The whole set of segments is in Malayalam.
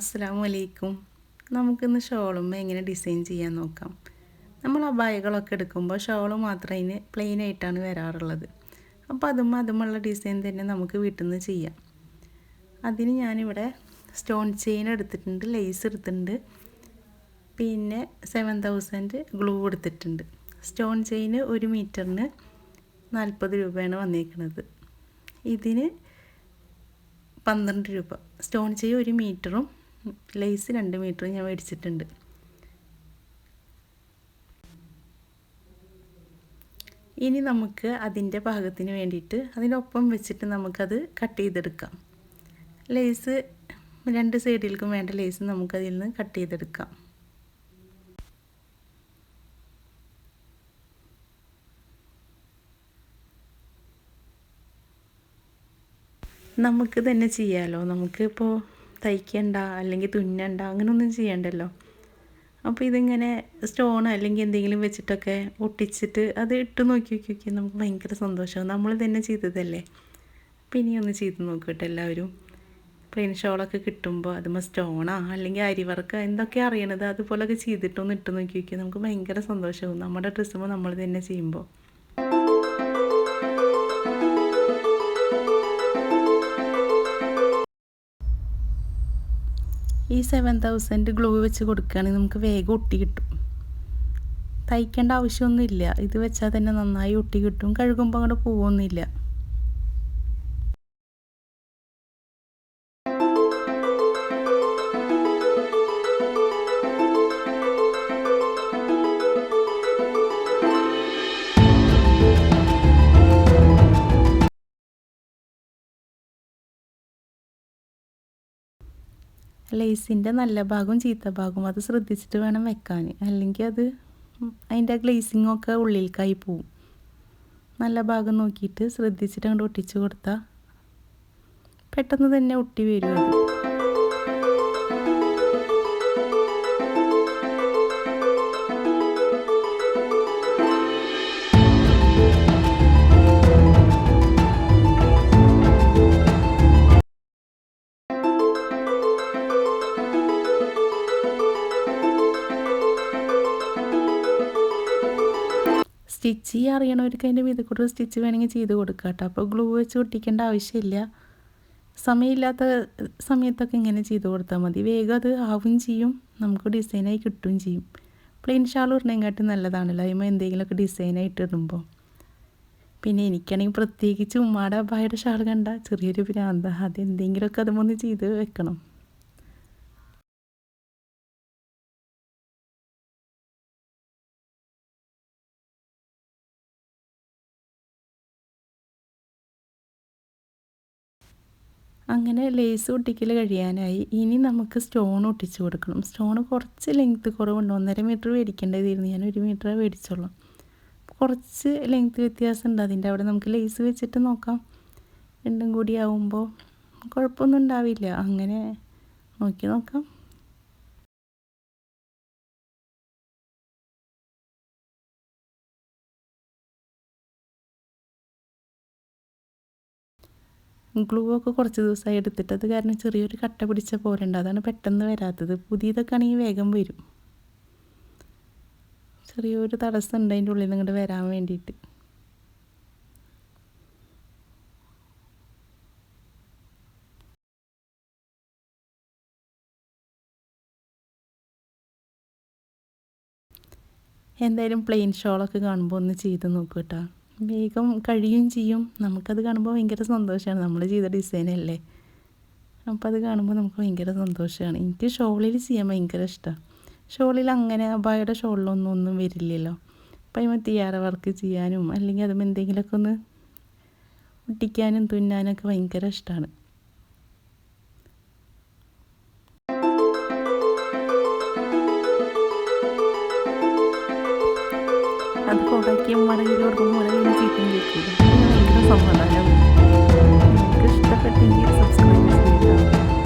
അസ്സലാമു അലൈക്കും നമുക്കിന്ന് ഷോളുമ്മ എങ്ങനെ ഡിസൈൻ ചെയ്യാൻ നോക്കാം. നമ്മൾ അബായകളൊക്കെ എടുക്കുമ്പോൾ ഷോൾ മാത്രം അതിന് പ്ലെയിൻ ആയിട്ടാണ് വരാറുള്ളത്. അപ്പോൾ അതും അതുമുള്ള ഡിസൈൻ തന്നെ നമുക്ക് വീട്ടിൽ നിന്ന് ചെയ്യാം. അതിന് ഞാനിവിടെ സ്റ്റോൺ ചെയിൻ എടുത്തിട്ടുണ്ട് ലേസ് എടുത്തിട്ടുണ്ട്. പിന്നെ സെവൻ തൗസൻഡ് ഗ്ലൂ എടുത്തിട്ടുണ്ട്. സ്റ്റോൺ ചെയിന് ഒരു മീറ്ററിന് നാൽപ്പത് രൂപയാണ് വന്നേക്കുന്നത് ഇതിന് പന്ത്രണ്ട് രൂപ. സ്റ്റോൺ ചെയിൻ ഒരു മീറ്ററും ലേസ് രണ്ട് മീറ്റർ ഞാൻ മേടിച്ചിട്ടുണ്ട്. ഇനി നമുക്ക് അതിന്റെ ഭാഗത്തിന് വേണ്ടിയിട്ട് അതിനൊപ്പം വെച്ചിട്ട് നമുക്കത് കട്ട് ചെയ്തെടുക്കാം. ലേസ് രണ്ട് സൈഡിലേക്കും വേണ്ട ലേസ് നമുക്കതിൽ നിന്ന് കട്ട് ചെയ്തെടുക്കാം. നമുക്ക് തന്നെ ചെയ്യാമല്ലോ നമുക്കിപ്പോൾ തയ്ക്കണ്ട അല്ലെങ്കിൽ തുന്നണ്ട അങ്ങനെയൊന്നും ചെയ്യണ്ടല്ലോ. അപ്പോൾ ഇതിങ്ങനെ സ്റ്റോൺ അല്ലെങ്കിൽ എന്തെങ്കിലും വെച്ചിട്ടൊക്കെ ഒട്ടിച്ചിട്ട് അത് ഇട്ട് നോക്കി നോക്കി നമുക്ക് ഭയങ്കര സന്തോഷമാണ് നമ്മൾ തന്നെ ചെയ്തതല്ലേ? അപ്പോൾ ഇനിയൊന്ന് ചെയ്ത് നോക്കട്ടെ എല്ലാവരും. പ്ലെയിൻ ഷോളൊക്കെ കിട്ടുമ്പോൾ അതുമ്പോൾ സ്റ്റോണാ അല്ലെങ്കിൽ അരിവർക്ക് എന്തൊക്കെ അറിയണത് അതുപോലൊക്കെ ചെയ്തിട്ടൊന്ന് ഇട്ട് നോക്കി നോക്കി നമുക്ക് ഭയങ്കര സന്തോഷമാകും നമ്മുടെ ഡ്രസ്സുമ്പോൾ നമ്മൾ തന്നെ ചെയ്യുമ്പോൾ ഈ സെവൻ തൗസൻഡ് ഗ്ലൂ വെച്ച് കൊടുക്കുകയാണെങ്കിൽ നമുക്ക് വേഗം ഒട്ടി കിട്ടും. തയ്ക്കേണ്ട ആവശ്യമൊന്നുമില്ല. ഇത് വെച്ചാൽ തന്നെ നന്നായി ഒട്ടി കിട്ടും. കഴുകുമ്പോൾ അങ്ങോട്ട് പോവൊന്നുമില്ല. ലേസിന്റെ നല്ല ഭാഗവും ചീത്ത ഭാഗവും അത് ശ്രദ്ധിച്ചിട്ട് വേണം വെക്കാൻ. അല്ലെങ്കിൽ അത് അതിന്റെ ഗ്ലേസിങ്ങൊക്കെ ഉള്ളിലേക്കായി പോവും. നല്ല ഭാഗം നോക്കിയിട്ട് ശ്രദ്ധിച്ചിട്ട് അങ്ങോട്ട് ഒട്ടിച്ച് കൊടുത്താൽ പെട്ടെന്ന് തന്നെ ഒട്ടി വരും സ്റ്റിച്ച് ചെയ്യാൻ അറിയണവർക്ക് അതിന്റെ മീതെ കൂടെ സ്റ്റിച്ച് വേണമെങ്കിൽ ചെയ്ത് കൊടുക്കുക കേട്ടോ. അപ്പോൾ ഗ്ലൂ വെച്ച് ഒട്ടിക്കേണ്ട ആവശ്യമില്ല. സമയമില്ലാത്ത സമയത്തൊക്കെ ഇങ്ങനെ ചെയ്ത് കൊടുത്താൽ മതി. വേഗം അത് ആവും ചെയ്യും. നമുക്ക് ഡിസൈനായി കിട്ടുകയും ചെയ്യും. പ്ലെയിൻ ഷാൾ ഇടണേങ്കാട്ടി നല്ലതാണല്ലോ. അതിമ്പോൾ എന്തെങ്കിലുമൊക്കെ ഡിസൈനായിട്ട് ഇടുമ്പോൾ. പിന്നെ എനിക്കാണെങ്കിൽ പ്രത്യേകിച്ച് ഉമ്മാടെ അബ്ബായുടെ ഷാൾ കണ്ട ചെറിയൊരു ഭ്രാന്ത. അത് എന്തെങ്കിലുമൊക്കെ അതുമൊന്ന് ചെയ്ത് വെക്കണം. അങ്ങനെ ലേസ് ഒട്ടിക്കൽ കഴിയാനായി. ഇനി നമുക്ക് സ്റ്റോൺ ഒട്ടിച്ച് കൊടുക്കണം. സ്റ്റോൺ കുറച്ച് ലെങ്ത്ത് കുറവുണ്ട്. ഒന്നര മീറ്റർ മേടിക്കേണ്ടതായിരുന്നു. ഞാൻ ഒരു മീറ്റർ മേടിച്ചോളൂ. കുറച്ച് ലെങ്ത്ത് വ്യത്യാസം ഉണ്ട് അതിന്റെ അവിടെ നമുക്ക് ലേസ് വെച്ചിട്ട് നോക്കാം. രണ്ടും കൂടി ആവുമ്പോൾ കുഴപ്പമൊന്നും ഉണ്ടാവില്ല. അങ്ങനെ നോക്കി നോക്കാം. ഗ്ലൂ ഒക്കെ കുറച്ച് ദിവസമായി എടുത്തിട്ട് അത് കാരണം ചെറിയൊരു കട്ട പിടിച്ച പോലെ ഉണ്ട് അതാണ് പെട്ടെന്ന് വരാത്തത്. പുതിയതൊക്കെ ആണെങ്കിൽ വേഗം വരും. ചെറിയൊരു തടസ്സം ഉണ്ട് അതിന്റെ ഉള്ളിൽ നിങ്ങൾ വരാൻ വേണ്ടിയിട്ട്. എന്തായാലും പ്ലെയിൻ ഷോളൊക്കെ കാണുമ്പോൾ ഒന്ന് ചെയ്ത് നോക്കൂ കേട്ടോ. വേഗം കഴിയും ചെയ്യും. നമുക്കത് കാണുമ്പോൾ ഭയങ്കര സന്തോഷമാണ് നമ്മൾ ചെയ്ത ഡിസൈനല്ലേ അപ്പോൾ അത് കാണുമ്പോൾ നമുക്ക് ഭയങ്കര സന്തോഷമാണ് എനിക്ക് ഷോളിൽ ചെയ്യാൻ ഭയങ്കര ഇഷ്ടമാണ് ഷോളിൽ അങ്ങനെ അബായുടെ ഷോളിലൊന്നും ഒന്നും വരില്ലല്ലോ. അപ്പം അതിന് തിയാറ വർക്ക് ചെയ്യാനും അല്ലെങ്കിൽ അതും എന്തെങ്കിലുമൊക്കെ ഒന്ന് ഒട്ടിക്കാനും തുന്നാനൊക്കെ ഭയങ്കര ഇഷ്ടമാണ് അത് കുടയ്ക്ക് മടങ്ങിൽ കൊടുക്കുമ്പോൾ മുളകിൽ ചീത്തം കേൾക്കില്ല ഭയങ്കര സമാധാനം. നിങ്ങൾക്ക് ഇഷ്ടപ്പെട്ടെങ്കിൽ സബ്സ്ക്രൈബ് ചെയ്യുക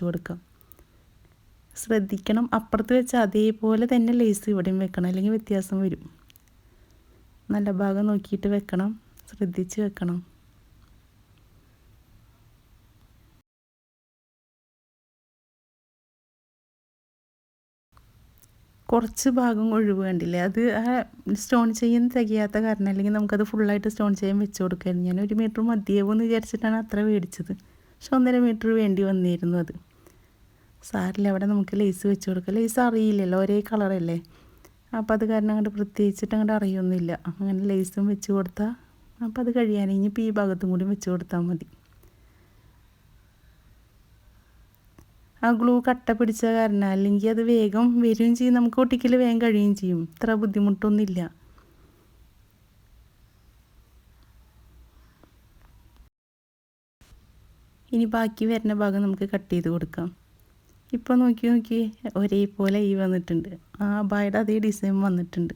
കൊടുക്കാം ശ്രദ്ധിക്കണം. അപ്പുറത്ത് വെച്ച് അതേപോലെ തന്നെ ലേസ് ഇവിടെയും വെക്കണം. അല്ലെങ്കിൽ വ്യത്യാസം വരും. നല്ല ഭാഗം നോക്കിയിട്ട് വെക്കണം. ശ്രദ്ധിച്ച് വെക്കണം. കുറച്ച് ഭാഗം ഒഴിവ് കണ്ടില്ലേ? അത് ആ സ്റ്റോൺ ചെയ്യാൻ തികയാത്ത കാരണം അല്ലെങ്കിൽ നമുക്കത് ഫുള്ളായിട്ട് സ്റ്റോൺ ചെയ്യാൻ വെച്ച് കൊടുക്കായിരുന്നു. ഞാൻ ഒരു മീറ്റർ മതിയാവും എന്ന് വിചാരിച്ചിട്ടാണ് അത്ര മേടിച്ചത്. പക്ഷെ ഒന്നര മീറ്റർ വേണ്ടി വന്നിരുന്നു അത്. സാരില്ല അവിടെ നമുക്ക് ലേസ് വെച്ച് കൊടുക്കാം. ലേസ് അറിയില്ലല്ലോ ഒരേ കളറല്ലേ അപ്പോൾ അത് കാരണം അങ്ങോട്ട് പ്രത്യേകിച്ചിട്ട് അങ്ങോട്ട് അറിയൊന്നുമില്ല. അങ്ങനെ ലേസും വെച്ച് കൊടുത്താൽ അപ്പോൾ അത് കഴിയാൻ ഇനിയിപ്പോൾ ഈ ഭാഗത്തും കൂടി വെച്ച് കൊടുത്താൽ മതി. ആ ഗ്ലൂ കട്ട പിടിച്ച കാരണം അല്ലെങ്കിൽ അത് വേഗം വരികയും ചെയ്യും. നമുക്ക് ഒട്ടിക്കൽ വേഗം കഴിയുകയും ചെയ്യും. ഇത്ര ബുദ്ധിമുട്ടൊന്നുമില്ല. ഇനി ബാക്കി വരുന്ന ഭാഗം നമുക്ക് കട്ട് ചെയ്ത് കൊടുക്കാം. ഇപ്പോൾ നോക്കി നോക്കി ഒരേപോലെ ഈ വന്നിട്ടുണ്ട്. ആ ബായുടെ അതേ ഡിസൈൻ വന്നിട്ടുണ്ട്.